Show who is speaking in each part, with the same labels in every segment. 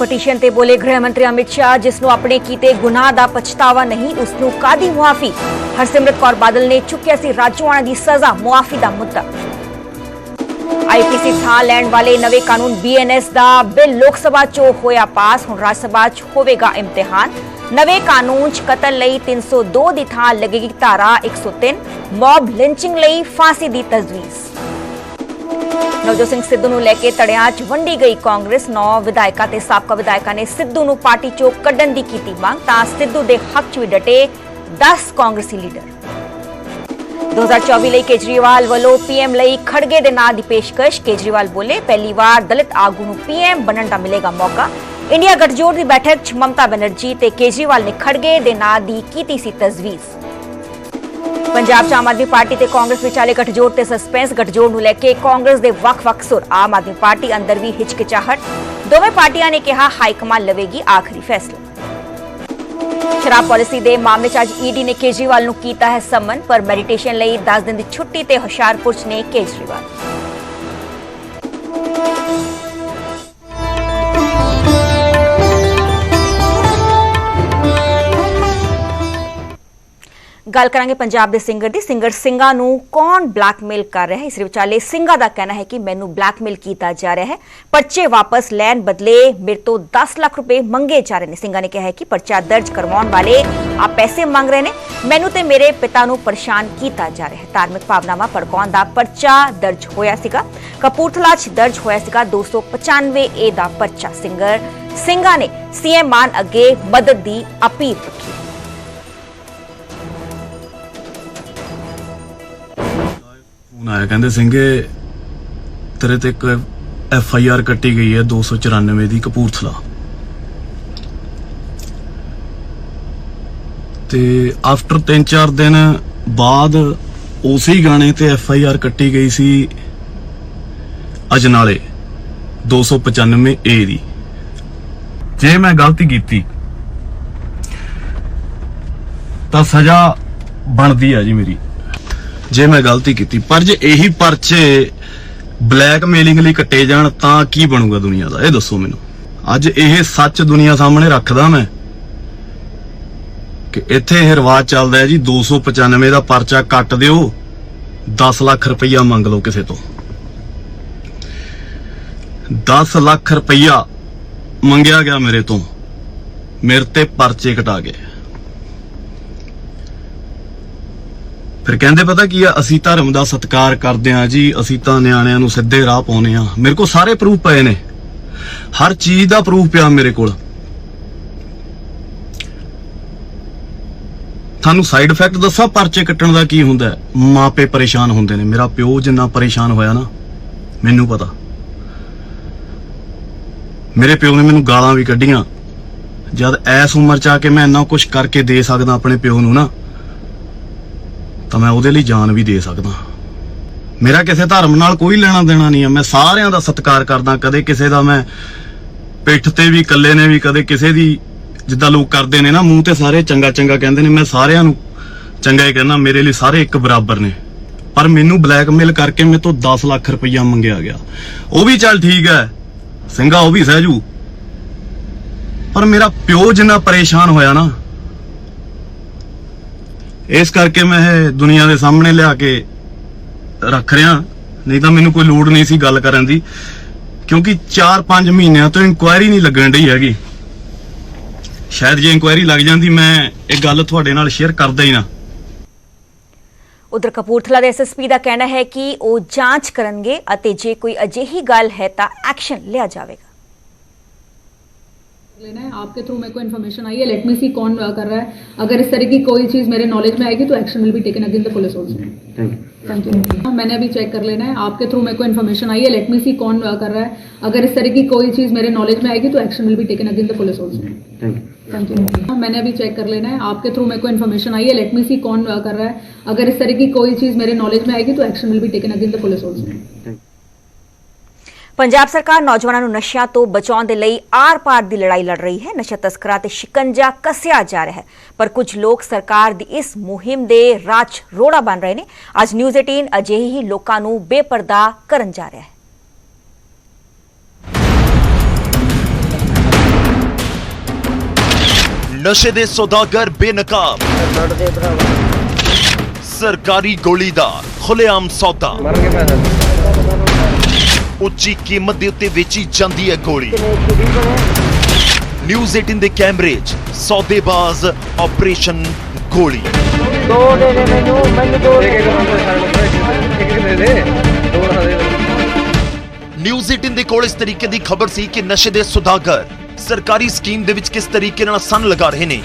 Speaker 1: Petition ਤੇ ਬੋਲੇ ਗ੍ਰਹਿ ਮੰਤਰੀ ਅਮਿਤ ਸ਼ਾਹ ਜਿਸ ਨੂੰ ਆਪਣੇ ਕੀਤੇ ਗੁਨਾਹ ਦਾ ਪਛਤਾਵਾ ਨਹੀਂ ਉਸ ਨੂੰ ਕਾਦੀ ਮੁਆਫੀ? ਹਰਸਿਮਰਤ ਕੌਰ ਬਾਦਲ ਨੇ ਚੁੱਕਿਆ ਸੀ ਰਾਜੋਆਣਾ ਦੀ ਸਜ਼ਾ, ਮੁਆਫੀ ਦਾ ਮੁੱਦਾ। ਆਈਪੀਸੀ ਥਾਂ ਲੈਣ ਵਾਲੇ ਨਵੇਂ ਕਾਨੂੰਨ ਬੀਐਨਐਸ ਦਾ ਬਿੱਲ ਲੋਕ ਸਭਾ 'ਚੋਂ ਹੋਇਆ ਪਾਸ, ਹੁਣ ਰਾਜ ਸਭਾ 'ਚ ਹੋਵੇਗਾ ਇਮਤਿਹਾਨ। ਨਵੇਂ ਕਾਨੂੰਨ 'ਚ ਕਤਲ ਲਈ 302 ਦੀ ਥਾਂ ਲੱਗੇਗੀ ਧਾਰਾ 103 ਮੌਬ ਲਿੰਚਿੰਗ ਲਈ ਫਾਂਸੀ ਦੀ ਤਜਵੀਜ਼। ਨਵਜੋਤ ਸਿੰਘ ਸਿੱਧੂ ਨੂੰ ਲੈ ਕੇ ਤੜਿਆਂ 'ਚ ਵੰਡੀ ਗਈ ਕਾਂਗਰਸ। ਨੌ ਵਿਧਾਇਕਾਂ ਤੇ ਸਾਬਕਾ ਵਿਧਾਇਕਾਂ ਨੇ ਸਿੱਧੂ ਨੂੰ ਪਾਰਟੀ 'ਚੋਂ ਕੱਢਣ ਦੀ ਕੀਤੀ ਮੰਗ, ਤਾਂ ਸਿੱਧੂ ਦੇ ਹੱਕ 'ਚ ਵੀ ਡਟੇ 10 ਕਾਂਗਰਸੀ ਲੀਡਰ। 2024 ਲਈ ਕੇਜਰੀਵਾਲ ਵੱਲੋਂ ਪੀਐਮ ਲਈ ਖੜਗੇ ਦੇ ਨਾਂ ਦੀ ਪੇਸ਼ਕਸ਼। ਕੇਜਰੀਵਾਲ ਬੋਲੇ, ਪਹਿਲੀ ਵਾਰ ਦਲਿਤ ਆਗੂ ਨੂੰ ਪੀਐਮ ਬਣਨ ਦਾ ਮਿਲੇਗਾ ਮੌਕਾ। ਇੰਡੀਆ ਗਠਜੋੜ ਦੀ ਬੈਠਕ 'ਚ ਮਮਤਾ ਬੈਨਰਜੀ ਤੇ ਕੇਜਰੀਵਾਲ ਨੇ ਖੜਗੇ ਦੇ ਨਾਂ ਦੀ ਕੀਤੀ ਸੀ ਤਜਵੀਜ਼। ਪੰਜਾਬ 'ਚ ਆਮ ਆਦਮੀ ਪਾਰਟੀ ਤੇ ਕਾਂਗਰਸ ਵਿਚਾਲੇ ਗੱਠਜੋੜ ਤੇ ਸਸਪੈਂਸ ਗੱਠਜੋੜ ਨੂੰ ਲੈ ਕੇ ਕਾਂਗਰਸ ਦੇ ਵੱਖ-ਵੱਖ ਸੁਰ ਆਮ ਆਦਮੀ ਪਾਰਟੀ ਅੰਦਰ ਵੀ ਹਿਚਕਿਚਾਹਟ। ਦੋਵੇਂ ਪਾਰਟੀਆਂ ਨੇ ਕਿਹਾ, ਹਾਈ ਕਮਾਨ ਲਵੇਗੀ ਆਖਰੀ ਫੈਸਲਾ। ਸ਼ਰਾਬ ਪਾਲਿਸੀ ਦੇ ਮਾਮਲੇ 'ਚ ਅੱਜ ਈਡੀ ਨੇ ਕੇਜਰੀਵਾਲ ਨੂੰ ਕੀਤਾ ਹੈ ਸਮਨ, ਪਰ ਮੈਡੀਟੇਸ਼ਨ ਲਈ 10 ਦਿਨ ਦੀ ਛੁੱਟੀ ਤੇ ਹੁਸ਼ਿਆਰਪੁਰ 'ਚ ਨੇ ਕੇਜਰੀਵਾਲ। ਗੱਲ ਕਰਾਂਗੇ ਪੰਜਾਬ ਦੇ ਸਿੰਗਰ ਦੀ। ਸਿੰਗਰ ਸਿੰਘਾ ਨੂੰ ਕੌਣ ਬਲੈਕਮੇਲ ਕਰ ਰਿਹਾ ਹੈ? ਇਸ ਵਿਚਾਲੇ ਸਿੰਘਾ ਦਾ ਕਹਿਣਾ ਹੈ ਕਿ ਮੈਨੂੰ ਬਲੈਕਮੇਲ ਕੀਤਾ ਜਾ ਰਿਹਾ ਹੈ। ਪਰਚੇ ਵਾਪਸ ਲੈਣ ਬਦਲੇ ਮੇਰੇ ਤੋਂ 10 ਲੱਖ ਰੁਪਏ ਮੰਗੇ ਜਾ ਰਹੇ ਨੇ। ਸਿੰਘਾ ਨੇ ਕਿਹਾ ਹੈ ਕਿ ਪਰਚਾ ਦਰਜ ਕਰਵਾਉਣ ਵਾਲੇ ਆ ਪੈਸੇ ਮੰਗ ਰਹੇ ਨੇ। ਮੈਨੂੰ ਤੇ ਮੇਰੇ ਪਿਤਾ ਨੂੰ ਪਰੇਸ਼ਾਨ ਕੀਤਾ ਜਾ ਰਿਹਾ ਹੈ। ਧਾਰਮਿਕ ਭਾਵਨਾਵਾਂ ਭੜਕਾਉਣ ਦਾ ਪਰਚਾ ਦਰਜ ਹੋਇਆ ਸੀਗਾ। ਕਪੂਰਥਲਾ 'ਚ ਦਰਜ ਹੋਇਆ ਸੀਗਾ। 295 ਏ ਦਾ ਪਰਚਾ। ਸਿੰਗਰ ਸਿੰਘਾ ਨੇ ਸੀਐਮ ਮਾਨ ਅੱਗੇ ਮਦਦ ਦੀ ਅਪੀਲ ਕੀਤੀ।
Speaker 2: ਫੋਨ ਆਇਆ, ਕਹਿੰਦੇ ਸਿੰਘੇ ਤੇਰੇ ਤੇ ਇੱਕ ਐਫ ਆਈ ਆਰ ਕੱਟੀ ਗਈ ਹੈ 294 ਦੀ ਕਪੂਰਥਲਾ। ਤੇ ਆਫਟਰ 3-4 ਦਿਨ ਬਾਅਦ ਉਸੇ ਗਾਣੇ ਤੇ ਐਫ ਆਈ ਆਰ ਕੱਟੀ ਗਈ ਸੀ ਅਜਨਾਲੇ 295 ਏ ਦੀ। ਜੇ ਮੈਂ ਗਲਤੀ ਕੀਤੀ, ਤਾਂ ਸਜ਼ਾ ਬਣਦੀ ਆ ਜੀ ਮੇਰੀ। ਜੇ ਮੈਂ ਗਲਤੀ ਕੀਤੀ, ਪਰ ਜੇ ਇਹੀ ਪਰਚੇ ਬਲੈਕਮੇਲਿੰਗ ਲਈ ਕੱਟੇ ਜਾਣ, ਤਾਂ ਕੀ ਬਣੂਗਾ ਦੁਨੀਆ ਦਾ? ਇਹ ਦੱਸੋ ਮੈਨੂੰ। ਅੱਜ ਇਹ ਸੱਚ ਦੁਨੀਆ ਸਾਹਮਣੇ ਰੱਖਦਾ ਮੈਂ ਕਿ ਇੱਥੇ ਇਹ ਰਿਵਾਜ ਚੱਲਦਾ ਹੈ ਜੀ 295 ਦਾ ਪਰਚਾ ਕੱਟ ਦਿਓ 10 ਲੱਖ ਰੁਪਈਆ ਮੰਗ ਲਓ ਕਿਸੇ ਤੋਂ। 10 ਲੱਖ ਰੁਪਈਆ ਮੰਗਿਆ ਗਿਆ ਮੇਰੇ ਤੋਂ, ਮੇਰੇ ਤੇ ਪਰਚੇ ਕਟਾ ਗਏ। ਫਿਰ ਕਹਿੰਦੇ ਪਤਾ ਕੀ ਆ, ਅਸੀਂ ਧਰਮ ਦਾ ਸਤਿਕਾਰ ਕਰਦੇ ਆ ਜੀ, ਅਸੀਂ ਤਾਂ ਨਿਆਣਿਆਂ ਨੂੰ ਸਿੱਧੇ ਰਾਹ ਪਾਉਨੇ ਆ ਮੇਰੇ ਕੋਲ ਸਾਰੇ ਪ੍ਰੂਫ ਪਏ ਨੇ। ਹਰ ਚੀਜ਼ ਦਾ ਪ੍ਰੂਫ ਪਿਆ ਮੇਰੇ ਕੋਲ। ਤੁਹਾਨੂੰ ਸਾਈਡ ਇਫੈਕਟ ਦੱਸਾਂ, ਪਰਚੇ ਕੱਟਣ ਦਾ ਕੀ ਹੁੰਦਾ ਹੈ? ਮਾਪੇ ਪਰੇਸ਼ਾਨ ਹੁੰਦੇ ਨੇ। ਮੇਰਾ ਪਿਓ ਜਿੰਨਾ ਪਰੇਸ਼ਾਨ ਹੋਇਆ ਨਾ, ਮੈਨੂੰ ਪਤਾ। ਮੇਰੇ ਪਿਓ ਨੇ ਮੈਨੂੰ ਗਾਲਾਂ ਵੀ ਕੱਢੀਆਂ। ਜਦ ਐਸ ਉਮਰ ਚ ਆ ਕੇ ਮੈਂ ਇੰਨਾ ਕੁਝ ਕਰਕੇ ਦੇ ਸਕਦਾ ਆਪਣੇ ਪਿਓ ਨੂੰ ਨਾ ਤਾਂ ਮੈਂ ਉਹਦੇ ਲਈ ਜਾਨ ਵੀ ਦੇ ਸਕਦਾ। ਮੇਰਾ ਕਿਸੇ ਧਰਮ ਨਾਲ ਕੋਈ ਲੈਣਾ ਦੇਣਾ ਨਹੀਂ ਹੈ ਮੈਂ ਸਾਰਿਆਂ ਦਾ ਸਤਿਕਾਰ ਕਰਦਾ। ਕਦੇ ਕਿਸੇ ਦਾ ਮੈਂ ਪਿੱਠ ਤੇ ਵੀ, ਇਕੱਲੇ ਨੇ ਵੀ, ਕਦੇ ਕਿਸੇ ਦੀ ਜਿੱਦਾਂ ਲੋਕ ਕਰਦੇ ਨੇ ਨਾ, ਮੂੰਹ ਤੇ ਸਾਰੇ ਚੰਗਾ ਚੰਗਾ ਕਹਿੰਦੇ ਨੇ, ਮੈਂ ਸਾਰਿਆਂ ਨੂੰ ਚੰਗਾ ਹੀ ਕਹਿੰਦਾ, ਮੇਰੇ ਲਈ ਸਾਰੇ ਇੱਕ ਬਰਾਬਰ ਨੇ। ਪਰ ਮੈਨੂੰ ਬਲੈਕਮੇਲ ਕਰਕੇ ਮੇਰੇ ਤੋਂ 10 ਲੱਖ ਰੁਪਈਆ ਮੰਗਿਆ ਗਿਆ। ਉਹ ਵੀ ਚੱਲ ਠੀਕ ਹੈ। ਸਿੰਘਾ ਉਹ ਵੀ ਸਹਿਜੂ ਪਰ ਮੇਰਾ ਪਿਓ ਜਿੰਨਾ ਪਰੇਸ਼ਾਨ ਹੋਇਆ ਨਾ ਇਸ ਕਰਕੇ ਮੈਂ ਇਹ ਦੁਨੀਆ ਦੇ ਸਾਹਮਣੇ ਲਿਆ ਕੇ ਰੱਖ ਰਿਹਾ। ਨਹੀਂ ਤਾਂ ਮੈਨੂੰ ਕੋਈ ਲੋੜ ਨਹੀਂ ਸੀ ਗੱਲ ਕਰਨ ਦੀ, ਕਿਉਂਕਿ 4-5 ਮਹੀਨਿਆਂ ਤੋਂ ਇਨਕੁਆਇਰੀ ਨਹੀਂ ਲੱਗਣ ਢਈ ਹੈਗੀ। ਸ਼ਾਇਦ ਜੇ ਇਨਕੁਆਇਰੀ ਲੱਗ ਜਾਂਦੀ, ਮੈਂ ਇਹ ਗੱਲ ਤੁਹਾਡੇ ਨਾਲ ਸ਼ੇਅਰ ਕਰਦਾ ਹੀ ਨਾ।
Speaker 1: ਉਧਰ ਕਪੂਰਥਲਾ ਦੇ ਐਸਐਸਪੀ ਦਾ ਕਹਿਣਾ ਹੈ ਕਿ ਉਹ ਜਾਂਚ ਕਰਨਗੇ ਅਤੇ ਜੇ ਕੋਈ ਅਜਿਹੀ ਗੱਲ ਹੈ ਤਾਂ ਐਕਸ਼ਨ ਲਿਆ ਜਾਵੇਗਾ।
Speaker 3: लेना है। आपके थ्रू मेरे को इन्फॉर्मेशन आई है। लेट मी सी कौन कर रहा है। अगर इस तरह की कोई चीज़ मेरे नॉलेज में आएगी तो action will be taken against the police also thank you मैंने अभी चेक कर लेना है। आपके थ्रू मेरे को इन्फॉर्मेशन आई है। लेट मी सी कौन कर रहा है। अगर इस तरह की कोई चीज़ मेरे नॉलेज में आएगी तो action will be taken against the police also thank you मैंने अभी चेक कर लेना है। आपके थ्रू मेरे को इन्फॉर्मेशन आई है। लेट मी सी कौन कर रहा है। अगर इस तरह की कोई चीज़ मेरे नॉलेज में आएगी तो action will be taken against the police also
Speaker 1: Punjab ਸਰਕਾਰ ਨੌਜਵਾਨਾਂ ਨੂੰ ਨਸ਼ਿਆਂ ਤੋਂ ਬਚਾਉਣ ਦੇ ਲਈ ਆਰ-ਪਾਰ ਦੀ ਲੜਾਈ ਲੜ ਰਹੀ ਹੈ। ਨਸ਼ਾ ਤਸਕਰਾਂ ਤੇ ਸ਼ਿਕੰਜਾ ਕੱਸਿਆ ਜਾ ਰਿਹਾ ਹੈ। ਪਰ ਕੁਝ ਲੋਕ ਸਰਕਾਰ ਦੀ ਇਸ ਮੁਹਿੰਮ ਦੇ ਰਾਜ ਰੋੜਾ ਬਣ ਰਹੇ ਨੇ। ਅੱਜ ਨਿਊਜ਼ 18 ਅਜਿਹੇ ਹੀ ਲੋਕਾਂ ਨੂੰ ਬੇਪਰਦਾ ਕਰਨ ਜਾ ਰਿਹਾ ਹੈ।
Speaker 4: ਨਸ਼ੇ ਦੇ ਸੌਦਾਗਰ ਬੇਨਕਾਬ ਸਰਕਾਰੀ ਗੋਲੀ ਦਾ ਖੁੱਲੇਆਮ ਸੌਦਾ। ਉੱਚੀ ਕੀਮਤ ਦੇ ਉੱਤੇ ਵੇਚੀ ਜਾਂਦੀ ਹੈ ਗੋਲੀ। ਨਿਊਜ਼ 18 ਦੇ ਕੈਮਰੇ 'ਚ ਸੌਦੇਬਾਜ਼ ਆਪਰੇਸ਼ਨ ਗੋਲੀ। ਨਿਊਜ਼ 18 ਦੇ ਕੋਲ ਇਸ ਤਰੀਕੇ ਦੀ ਖਬਰ ਸੀ ਕਿ ਨਸ਼ੇ ਦੇ ਸੁਦਾਗਰ ਸਰਕਾਰੀ ਸਕੀਮ ਦੇ ਵਿੱਚ ਕਿਸ ਤਰੀਕੇ ਨਾਲ ਸੰਨ ਲਗਾ ਰਹੇ ਨੇ।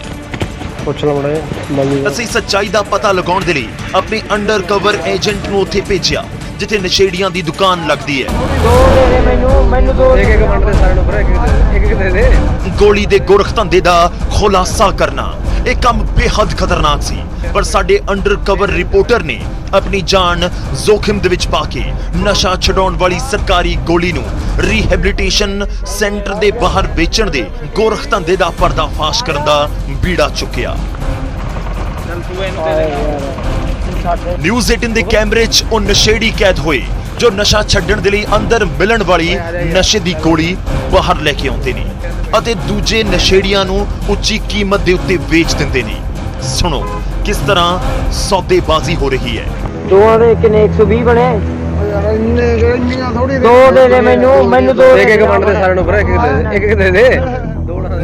Speaker 5: ਪੁੱਛ ਲਾ ਬੜਾ ਮੰਨੀ
Speaker 4: ਅਸੀਂ ਸੱਚਾਈ ਦਾ ਪਤਾ ਲਗਾਉਣ ਦੇ ਲਈ ਆਪਣੇ ਅੰਡਰ ਕਵਰ ਏਜੰਟ ਨੂੰ ਉੱਥੇ ਭੇਜਿਆ। ਜਿੱਥੇ ਨਸ਼ੇੜੀਆਂ ਦੀ ਦੁਕਾਨ ਲੱਗਦੀ ਹੈ।
Speaker 5: ਇੱਕ ਇੱਕ ਮਿੰਟ ਦੇ ਸਾਰੇ ਨੂੰ ਭਰਾ ਇੱਕ ਇੱਕ ਦੇ ਦੇ
Speaker 4: ਗੋਲੀ ਦੇ ਗੋਰਖ ਧੰਦੇ ਦਾ ਖੁਲਾਸਾ ਕਰਨਾ ਇਹ ਕੰਮ ਬੇਹੱਦ ਖਤਰਨਾਕ ਸੀ। ਪਰ ਸਾਡੇ ਅੰਡਰ ਕਵਰ ਰਿਪੋਰਟਰ ਨੇ ਆਪਣੀ ਜਾਨ ਜ਼ੋਖਿਮ ਦੇ ਵਿੱਚ ਪਾ ਕੇ ਨਸ਼ਾ ਛਡਾਉਣ ਵਾਲੀ ਸਰਕਾਰੀ ਗੋਲੀ ਨੂੰ ਰੀਹੈਬਿਲਿਟੇਸ਼ਨ ਸੈਂਟਰ ਦੇ ਬਾਹਰ ਵੇਚਣ ਦੇ ਗੋਰਖ ਧੰਦੇ ਦਾ ਪਰਦਾਫਾਸ਼ ਕਰਨ ਦਾ ਬੀੜਾ ਚੁੱਕਿਆ। ਨਿਊਜ਼ 18 ਦੇ ਕੈਮਰੇ 'ਚ ਉਹ ਨਸ਼ੇੜੀ ਕੈਦ ਹੋਏ ਜੋ ਨਸ਼ਾ ਛੱਡਣ ਦੇ ਲਈ ਅੰਦਰ ਮਿਲਣ ਵਾਲੀ ਨਸ਼ੇ ਦੀ ਗੋਲੀ ਬਾਹਰ ਲੈ ਕੇ ਆਉਂਦੇ ਨੇ ਅਤੇ ਦੂਜੇ ਨਸ਼ੇੜੀਆਂ ਨੂੰ ਉੱਚੀ ਕੀਮਤ ਦੇ ਉੱਤੇ ਵੇਚ ਦਿੰਦੇ ਨੇ। ਸੁਣੋ ਕਿਸ ਤਰ੍ਹਾਂ ਸੌਦੇਬਾਜ਼ੀ ਹੋ ਰਹੀ ਹੈ।
Speaker 6: ਦੋਵਾਂ ਦੇ ਕਿੰਨੇ? 120 ਬਣੇ। ਦੋ ਦੇ ਦੇ ਮੈਨੂੰ ਮੈਨੂੰ ਦੋ
Speaker 5: ਇੱਕ ਇੱਕ ਮਿੰਟ ਦੇ ਸਾਰੇ ਨੂੰ ਭਰਾ ਇੱਕ ਇੱਕ ਦੇ ਦੇ।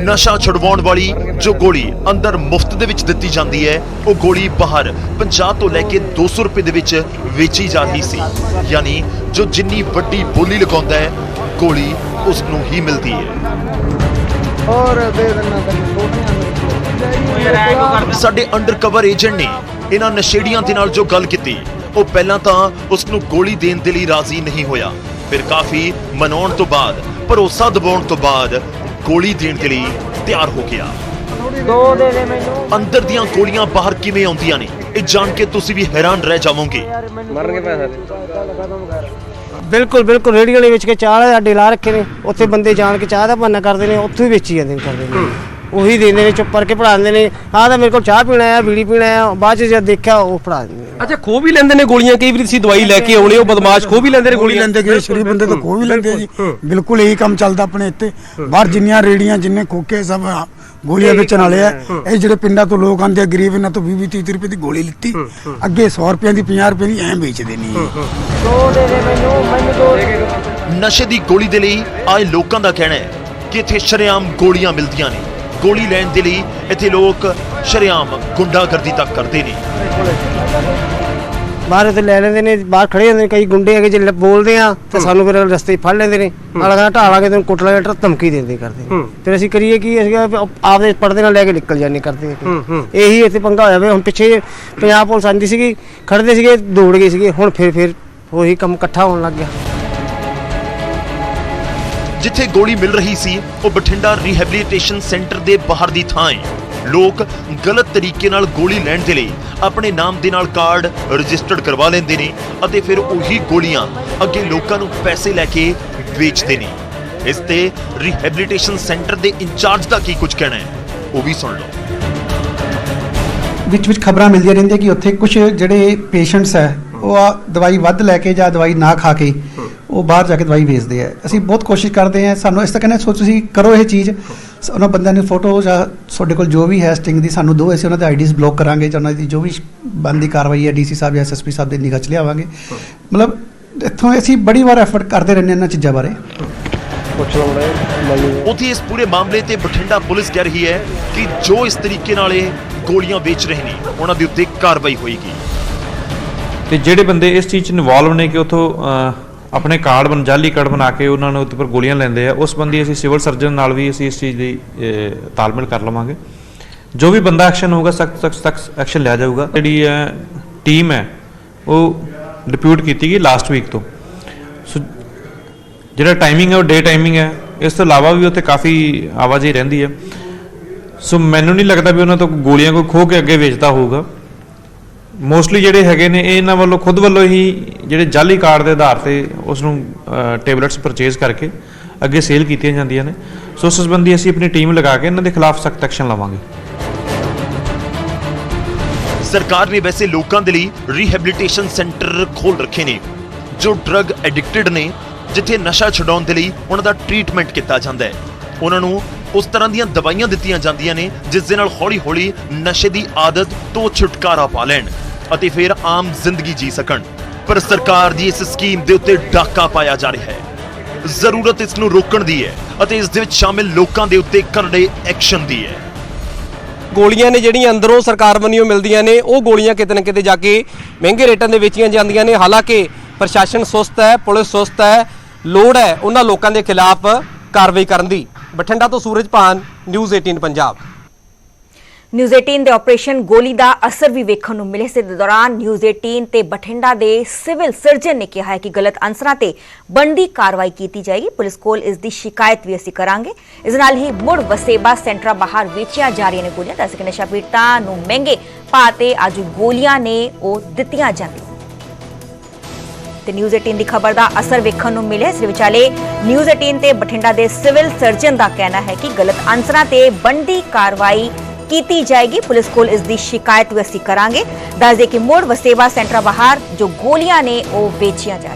Speaker 4: ਨਸ਼ਾ ਛੁਡਵਾਉਣ ਵਾਲੀ ਜੋ ਗੋਲੀ ਅੰਦਰ ਮੁਫਤ ਦੇ ਵਿੱਚ ਦਿੱਤੀ ਜਾਂਦੀ ਹੈ ਉਹ ਗੋਲੀ ਬਾਹਰ 50 ਤੋਂ ਲੈ ਕੇ 200 ਰੁਪਏ ਦੇ ਵਿੱਚ ਵੇਚੀ ਜਾ ਰਹੀ ਸੀ। ਯਾਨੀ ਜੋ ਜਿੰਨੀ ਵੱਡੀ ਬੋਲੀ ਲਗਾਉਂਦਾ ਹੈ ਗੋਲੀ ਉਸ ਨੂੰ ਹੀ ਮਿਲਦੀ ਹੈ।
Speaker 6: ਦੇ ਦੇਣਾ ਤੈਨੂੰ
Speaker 4: ਸਾਡੇ ਅੰਡਰਕਵਰ ਏਜੰਟ ਨੇ ਇਹਨਾਂ ਨਸ਼ੇੜੀਆਂ ਦੇ ਨਾਲ ਜੋ ਗੱਲ ਕੀਤੀ ਉਹ ਪਹਿਲਾਂ ਤਾਂ ਉਸ ਨੂੰ ਗੋਲੀ ਦੇਣ ਦੇ ਲਈ ਰਾਜ਼ੀ ਨਹੀਂ ਹੋਇਆ। ਫਿਰ ਕਾਫੀ ਮਨਾਉਣ ਤੋਂ ਬਾਅਦ ਭਰੋਸਾ ਦਿਵਾਉਣ ਤੋਂ ਬਾਅਦ ਗੋਲੀ ਦੇਣ ਦੇ ਲਈ ਤਿਆਰ ਹੋ ਗਿਆ।
Speaker 6: ਦੋ ਦੇ ਦੇ ਮੈਨੂੰ।
Speaker 4: ਅੰਦਰ ਦੀਆਂ ਗੋਲੀਆਂ ਬਾਹਰ ਕਿਵੇਂ ਆਉਂਦੀਆਂ ਨੇ ਇਹ ਜਾਣ ਕੇ ਤੁਸੀਂ ਵੀ ਹੈਰਾਨ ਰਹਿ ਜਾਵੋਗੇ।
Speaker 5: ਮਰਨਗੇ ਪੈਸਾ। ਦੇ
Speaker 7: ਬਿਲਕੁਲ ਬਿਲਕੁਲ ਰੇੜੀਆਂ ਦੇ ਵਿੱਚ ਕੇ ਚਾਹ ਦੇ ਅੱਡੇ ਲਾ ਰੱਖੇ ਨੇ ਉੱਥੇ ਬੰਦੇ ਜਾਣ ਕੇ ਚਾਹ ਦਾ ਬਹਾਨਾ ਕਰਦੇ ਨੇ ਉੱਥੇ ਹੀ ਵੇਚੀ ਜਾਂਦੇ ਨੇ ਕਰਦੇ ਨੇ। ਉਹੀ ਦਿੰਦੇ ਨੇ ਚੁੱਪ ਕਰਕੇ ਪੜਾ ਦਿੰਦੇ ਨੇ। ਆਹ ਤਾਂ ਮੇਰੇ ਕੋਲ ਚਾਹ ਪੀਣਾ ਆ ਬੀੜੀ ਪੀਣਾ ਆ ਬਾਅਦ ਚ ਜਦ ਦੇਖਿਆ ਉਹ ਪੜਾ ਦਿੰਦੇ ਨੇ।
Speaker 8: ਅੱਛਾ ਖੋ ਵੀ ਲੈਂਦੇ ਨੇ ਗੋਲੀਆਂ ਕਈ ਵਾਰੀ ਤੁਸੀਂ ਦਵਾਈ ਲੈ ਕੇ ਆਉਣੇ ਹੋ ਬਦਮਾਸ਼ ਖੋ ਵੀ ਲੈਂਦੇ ਨੇ ਗੋਲੀਆਂ?
Speaker 9: ਲੈਂਦੇ ਕਿ ਸ਼ਰੀਫ ਬੰਦੇ ਤਾਂ ਕੋਈ ਵੀ ਲੈਂਦੇ ਜੀ। ਬਿਲਕੁਲ ਇਹੀ ਕੰਮ ਚੱਲਦਾ ਆਪਣੇ ਇੱਥੇ। ਬਾਹਰ ਜਿੰਨੀਆਂ ਰੇੜੀਆਂ ਜਿੰਨੇ ਖੋਕੇ ਸਭ ਆ, ਗੋਲੀਆਂ ਵੇਚਣ ਵਾਲੇ ਆ। ਇਹ ਜਿਹੜੇ ਪਿੰਡਾਂ ਤੋਂ ਲੋਕ ਆਂਦੇ ਆ ਗਰੀਬ ਇਹਨਾਂ ਤੋਂ 20 30 ਰੁਪਏ ਦੀ ਗੋਲੀ ਲਿੱਤੀ। ਅੱਗੇ 100 ਰੁਪਏ ਦੀ 50 ਰੁਪਏ ਦੀ ਐਂ ਵੇਚਦੇ ਨਹੀਂ
Speaker 6: ਦੋ ਦੇ ਦੇ ਮੈਨੂੰ ਮੈਨੂੰ ਦੋ
Speaker 4: ਨਸ਼ੇ ਦੀ ਗੋਲੀ ਦੇ ਲਈ ਆਏ ਲੋਕਾਂ ਦਾ ਕਹਿਣਾ ਹੈ ਕਿ ਇੱਥੇ ਸ਼ਰੇਆਮ ਗੋਲੀਆਂ ਮਿਲਦੀਆਂ ਨੇ। ਗੋਲੀ ਲੈਣ ਦੇ ਲਈ ਇੱਥੇ ਲੋਕ ਸ਼ਰੇਆਮ ਗੁੰਡਾਗਰਦੀ ਤੱਕ ਕਰਦੇ ਨੇ।
Speaker 7: ਬਾਹਰ ਤੇ ਲੈ ਲੈਂਦੇ ਨੇ ਬਾਹਰ ਖੜੇ ਹੁੰਦੇ ਨੇ ਕਈ ਗੁੰਡੇ ਹੈਗੇ ਜਿਹੜੇ ਬੋਲਦੇ ਆ ਤੇ ਸਾਨੂੰ ਫਿਰ ਰਸਤੇ ਫੜ ਲੈਂਦੇ ਨੇ। ਨਾਲ ਕਹਿੰਦਾ ਢਾਲਾਂਗੇ ਤੈਨੂੰ ਕੁੱਟ ਲਾਂਗੇ ਧਮਕੀ ਦਿੰਦੇ ਕਰਦੇ ਫਿਰ ਅਸੀਂ ਕਰੀਏ ਕੀ ਅਸੀਂ ਆਪਦੇ ਪਰਦੇ ਨਾਲ ਲੈ ਕੇ ਨਿਕਲ ਜਾਂਦੇ ਕਰਦੇ। ਇਹੀ। ਇੱਥੇ ਪੰਗਾ ਹੋਇਆ ਵੇ। ਹੁਣ ਪਿੱਛੇ ਪੰਜਾਬ ਪੁਲਿਸ ਆਂਦੀ ਸੀਗੀ ਖੜਦੇ ਸੀਗੇ ਦੌੜ ਗਏ ਸੀਗੇ ਹੁਣ ਫਿਰ ਫਿਰ ਉਹੀ ਕੰਮ ਇਕੱਠਾ ਹੋਣ ਲੱਗ ਗਿਆ।
Speaker 4: ਜਿੱਥੇ ਗੋਲੀ ਮਿਲ ਰਹੀ ਸੀ, ਉਹ ਬਠਿੰਡਾ ਰੀਹੈਬਿਲਿਟੇਸ਼ਨ ਸੈਂਟਰ ਦੇ ਬਾਹਰ ਦੀ ਥਾਂ ਹੈ। ਲੋਕ ਗਲਤ ਤਰੀਕੇ ਨਾਲ ਗੋਲੀ ਲੈਣ ਦੇ ਲਈ ਆਪਣੇ ਨਾਮ ਦੇ ਨਾਲ ਕਾਰਡ ਰਜਿਸਟਰਡ ਕਰਵਾ ਲੈਂਦੇ ਨੇ ਅਤੇ ਫਿਰ ਉਹੀ ਗੋਲੀਆਂ ਅੱਗੇ ਲੋਕਾਂ ਨੂੰ ਪੈਸੇ ਲੈ ਕੇ ਵੇਚਦੇ ਨੇ। ਇਸ ਤੇ ਰੀਹੈਬਿਲਿਟੇਸ਼ਨ ਸੈਂਟਰ ਦੇ ਇੰਚਾਰਜ ਦਾ ਕੀ ਕੁਝ ਕਹਿਣਾ ਹੈ, ਉਹ ਵੀ ਸੁਣ ਲਓ।
Speaker 10: ਵਿੱਚ ਵਿੱਚ ਖਬਰਾਂ ਮਿਲਦੀਆਂ ਰਹਿੰਦੀਆਂ ਕਿ ਉੱਥੇ ਕੁਝ ਜਿਹੜੇ ਪੇਸ਼ੈਂਟਸ ਹੈ, ਉਹ ਆ ਦਵਾਈ ਵੱਧ ਲੈ ਕੇ ਜਾਂ ਦਵਾਈ ਨਾ ਖਾ ਕੇ ਉਹ ਬਾਹਰ ਜਾ ਕੇ ਦਵਾਈ ਵੇਚਦੇ ਆ। ਅਸੀਂ ਬਹੁਤ ਕੋਸ਼ਿਸ਼ ਕਰਦੇ ਆ ਸਾਨੂੰ ਇਸ ਤਰ੍ਹਾਂ ਕਹਿੰਦੇ ਸੋ ਤੁਸੀਂ ਕਰੋ ਇਹ ਚੀਜ਼। ਉਹਨਾਂ ਬੰਦਿਆਂ ਦੀ ਫੋਟੋ ਜਾਂ ਤੁਹਾਡੇ ਕੋਲ ਜੋ ਵੀ ਹੈ ਸਟਿੰਗ ਦੀ ਸਾਨੂੰ ਦੋ ਅਸੀਂ ਉਹਨਾਂ ਦੇ ਆਈਡੀਜ਼ ਬਲੌਕ ਕਰਾਂਗੇ ਜਾਂ ਉਹਨਾਂ ਦੀ ਜੋ ਵੀ ਬੰਦੀ ਕਾਰਵਾਈ ਹੈ ਡੀਸੀ ਸਾਹਿਬ ਜਾਂ ਐਸਐਸਪੀ ਸਾਹਿਬ ਦੇ ਨਿਗਾਹ ਚ ਲਿਆਵਾਂਗੇ। ਮਤਲਬ ਇੱਥੋਂ ਅਸੀਂ ਬੜੀ ਵਾਰ ਐਫਰਟ ਕਰਦੇ ਰਹਿੰਦੇ ਹਾਂ ਇਹਨਾਂ ਚੀਜ਼ਾਂ ਬਾਰੇ।
Speaker 4: ਉਥੇ ਇਸ ਪੂਰੇ ਮਾਮਲੇ ਤੇ ਬਠਿੰਡਾ ਪੁਲਿਸ ਕਹਿ ਰਹੀ ਹੈ ਕਿ ਜੋ ਇਸ ਤਰੀਕੇ ਨਾਲ ਇਹ ਗੋਲੀਆਂ ਵੇਚ ਰਹੇ ਨੇ ਉਹਨਾਂ ਦੇ ਉੱਤੇ ਕਾਰਵਾਈ ਹੋਏਗੀ।
Speaker 11: ਤੇ ਜਿਹੜੇ ਬੰਦੇ ਇਸ ਚੀਜ਼ 'ਚ ਇਨਵੋਲਵ ਨੇ ਕਿ ਉਥੋਂ ਆਪਣੇ ਕਾਰਡ ਬਣ, ਜਾਲੀ ਕਾਰਡ ਬਣਾ ਕੇ ਉਹਨਾਂ ਨੂੰ ਉੱਤੇ ਪਰ ਗੋਲੀਆਂ ਲੈਂਦੇ ਆ। ਉਸ ਬੰਦੀ ਅਸੀਂ ਸਿਵਲ ਸਰਜਨ ਨਾਲ ਵੀ ਅਸੀਂ ਇਸ ਚੀਜ਼ ਦੀ ਤਾਲਮੇਲ ਕਰ ਲਵਾਂਗੇ। ਜੋ ਵੀ ਬੰਦਾ ਐਕਸ਼ਨ ਹੋਊਗਾ, ਸਖਤ ਸਖਤ ਸਖਤ ਐਕਸ਼ਨ ਲਿਆ ਜਾਊਗਾ। ਜਿਹੜੀ ਹੈ ਟੀਮ ਹੈ, ਉਹ ਡਿਪਿਊਟ ਕੀਤੀ ਗਈ ਲਾਸਟ ਵੀਕ ਤੋਂ। ਸੋ, ਜਿਹੜਾ ਟਾਈਮਿੰਗ ਹੈ, ਉਹ ਡੇ ਟਾਈਮਿੰਗ ਹੈ। ਇਸ ਤੋਂ ਇਲਾਵਾ ਵੀ ਉੱਥੇ ਕਾਫੀ ਆਵਾਜਾਈ ਰਹਿੰਦੀ ਹੈ। ਸੋ, ਮੈਨੂੰ ਨਹੀਂ ਲੱਗਦਾ ਵੀ ਉਹਨਾਂ ਤੋਂ ਗੋਲੀਆਂ ਕੋਈ ਖੋ ਕੇ ਅੱਗੇ ਵੇਚਦਾ ਹੋਊਗਾ। ਮੋਸਟਲੀ ਜਿਹੜੇ ਹੈਗੇ ਨੇ, ਇਹ ਇਹਨਾਂ ਵੱਲੋਂ ਖੁਦ ਵੱਲੋਂ ਹੀ ਜਿਹੜੇ ਜਾਲੀ ਕਾਰਡ ਦੇ ਆਧਾਰ ਤੇ ਉਸ ਨੂੰ ਟੈਬਲੇਟਸ ਪਰਚੇਜ਼ ਕਰਕੇ ਅੱਗੇ ਸੇਲ ਕੀਤੀਆਂ ਜਾਂਦੀਆਂ ਨੇ। ਸੋ ਉਸ ਸੰਬੰਧੀ ਅਸੀਂ ਆਪਣੀ ਟੀਮ ਲਗਾ ਕੇ ਇਹਨਾਂ ਦੇ ਖਿਲਾਫ ਸਖਤ ਐਕਸ਼ਨ ਲਵਾਂਗੇ।
Speaker 4: ਸਰਕਾਰ ਨੇ ਵੈਸੇ ਲੋਕਾਂ ਦੇ ਲਈ ਰੀਹੈਬਿਲਿਟੇਸ਼ਨ ਸੈਂਟਰ ਖੋਲ ਰੱਖੇ ਨੇ, ਜੋ ਡਰੱਗ ਐਡਿਕਟਡ ਨੇ, ਜਿੱਥੇ ਨਸ਼ਾ ਛਡਾਉਣ ਦੇ ਲਈ ਉਹਨਾਂ ਦਾ ਟ੍ਰੀਟਮੈਂਟ ਕੀਤਾ ਜਾਂਦਾ ਹੈ। ਉਹਨਾਂ ਨੂੰ ਉਸ ਤਰ੍ਹਾਂ ਦੀਆਂ ਦਵਾਈਆਂ ਦਿੱਤੀਆਂ ਜਾਂਦੀਆਂ ਨੇ, ਜਿਸ ਦੇ ਨਾਲ ਹੌਲੀ-ਹੌਲੀ ਨਸ਼ੇ ਦੀ ਆਦਤ ਤੋਂ ਛੁਟਕਾਰਾ ਪਾ ਲੈਣ ਅਤੇ ਫਿਰ ਆਮ ਜ਼ਿੰਦਗੀ ਜੀ ਸਕਣ। ਪਰ ਸਰਕਾਰ ਦੀ ਇਸ ਸਕੀਮ ਦੇ ਉੱਤੇ ਡਾਕਾ ਪਾਇਆ ਜਾ ਰਿਹਾ ਹੈ। ਜ਼ਰੂਰਤ ਇਸ ਨੂੰ ਰੋਕਣ ਦੀ ਹੈ ਅਤੇ ਇਸ ਦੇ ਵਿੱਚ ਸ਼ਾਮਿਲ ਲੋਕਾਂ ਦੇ ਉੱਤੇ ਕਰੜੇ ਐਕਸ਼ਨ ਦੀ ਹੈ।
Speaker 8: ਗੋਲੀਆਂ ਨੇ ਜਿਹੜੀਆਂ ਅੰਦਰੋਂ ਸਰਕਾਰ ਵੱਲੋਂ ਮਿਲਦੀਆਂ ਨੇ, ਉਹ ਗੋਲੀਆਂ ਕਿਤੇ ਨਾ ਕਿਤੇ ਜਾ ਕੇ ਮਹਿੰਗੇ ਰੇਟਾਂ ਦੇ ਵੇਚੀਆਂ ਜਾਂਦੀਆਂ ਨੇ। ਹਾਲਾਂਕਿ ਪ੍ਰਸ਼ਾਸਨ ਸੁਸਤ ਹੈ, ਪੁਲਿਸ ਸੁਸਤ ਹੈ, ਲੋੜ ਹੈ ਉਹਨਾਂ ਲੋਕਾਂ ਦੇ ਖਿਲਾਫ ਕਾਰਵਾਈ ਕਰਨ ਦੀ। ਬਠਿੰਡਾ ਤੋਂ ਸੂਰਜਪਾਨ ਨਿਊਜ਼ 18 ਪੰਜਾਬ।
Speaker 1: ਨਿਊਜ਼ 18 ਦੇ ਆਪਰੇਸ਼ਨ ਗੋਲੀ ਦਾ ਅਸਰ ਵੀ ਵੇਖਣ ਨੂੰ ਮਿਲੇ ਸੀ। ਦੌਰਾਨ ਨਿਊਜ਼ 18 ਤੇ ਬਠਿੰਡਾ ਦੇ ਸਿਵਲ ਸਰਜਨ ਨੇ ਕਿਹਾ ਹੈ ਕਿ ਗਲਤ ਅਨਸਰਾਂ ਤੇ ਬਣਦੀ ਕਾਰਵਾਈ ਕੀਤੀ ਜਾਏਗੀ। ਪੁਲਿਸ ਕੋਲ ਇਸ ਦੀ ਸ਼ਿਕਾਇਤ ਵੀ ਅਸੀਂ ਕਰਾਂਗੇ। ਇਸ ਨਾਲ ਹੀ ਮੁੜ ਵਸੇਬਾ ਸੈਂਟਰਾਂ ਬਾਹਰ ਵੇਚੀਆਂ ਜਾ ਰਹੀਆਂ ਨੇ ਗੋਲੀਆਂ। ਦੱਸ ਕਿ ਨਸ਼ਾ ਪੀੜਤਾਂ ਨੂੰ ਮਹਿੰਗੇ ਭਾਅ ਤੇ ਅੱਜ ਗੋਲੀਆਂ ਨੇ ਉਹ ਦਿੱਤੀਆਂ ਜਾਂਦੀਆਂ। ਤੇ ਨਿਊਜ਼ 18 ਦੀ ਖਬਰ ਦਾ ਅਸਰ ਵੇਖਣ ਨੂੰ ਮਿਲਿਆ। ਇਸ ਵਿਚਾਲੇ ਨਿਊਜ਼ 18 ਤੇ ਬਠਿੰਡਾ ਦੇ ਸਿਵਲ ਸਰਜਨ ਦਾ ਕਹਿਣਾ ਹੈ ਕਿ ਗਲਤ ਅਨਸਰਾਂ ਤੇ ਬਣਦੀ ਕਾਰਵਾਈ ਕੀਤੀ ਜਾਏਗੀ। ਪੁਲਿਸ ਕੋਲ ਇਸ ਦੀ ਸ਼ਿਕਾਇਤ ਵੀ ਅਸੀਂ ਕਰਾਂਗੇ। ਦੱਸਦੇ ਕਿ ਮੋੜ ਵਸੇਵਾ ਸੈਂਟਰ ਬਾਹਰ ਜੋ ਗੋਲੀਆਂ ਨੇ, ਉਹ ਵੇਚੀਆਂ ਜਾ